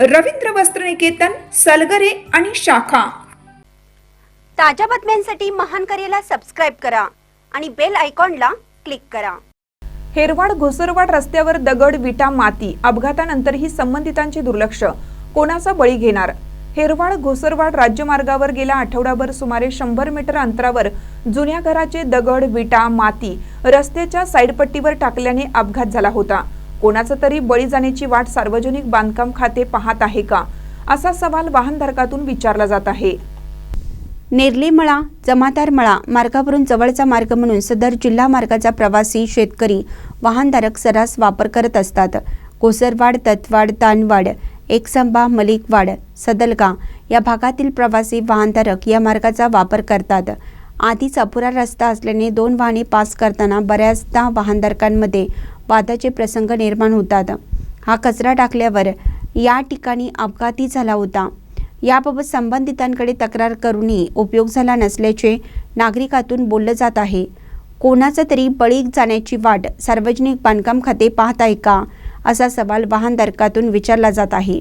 रवींद्र वस्त्रनिकेतन सलगरे आणि शाखा. ताज्या बातम्यांसाठी महान करेला सबस्क्राईब करा आणि बेल आयकॉनला क्लिक करा. हेरवाड घोसरवाड रस्त्यावर दगड विटा माती अपघातानंतरही संबंधितांचे दुर्लक्ष. कोणाचा बळी घेणार? हेरवाड घोसरवाड राज्यमार्गावर गेल्या आठवड्याभर सुमारे शंभर मीटर अंतरावर जुन्या घराचे दगड विटा माती रस्त्याच्या साईडपट्टीवर टाकल्याने अपघात झाला होता. कोणाचा तरी बळी जाण्याची वाट सार्वजनिक बांधकाम खाते पाहत आहे का? असा सवाल वाहनधारकातून विचारला जात आहे. नेरली मळा जमादार मळा मार्गावरून जवळचा मार्ग म्हणून सदर जिल्हा मार्गाचा प्रवासी शेतकरी वाहनधारक सर्रास वापर करत असतात. कोसरवाड तत्वाड तानवाड एकसंबा मलिकवाड सदलगा या भागातील प्रवासी वाहनधारक या मार्गाचा वापर करतात. आधीच अपुरा रस्ता असल्याने दोन वाहने पास करताना बऱ्याचदा वाहनधारकांमध्ये वादाचे प्रसंग निर्माण होतात. हा कचरा टाकल्यावर या ठिकाणी अपघाती झाला होता. याबाबत संबंधितांकडे तक्रार करूनही उपयोग झाला नसल्याचे नागरिकातून बोललं जात आहे. कोणाचा तरी बळी जाण्याची वाट सार्वजनिक बांधकाम खाते पाहत आहे का? असा सवाल वाहनधारकातून विचारला जात आहे.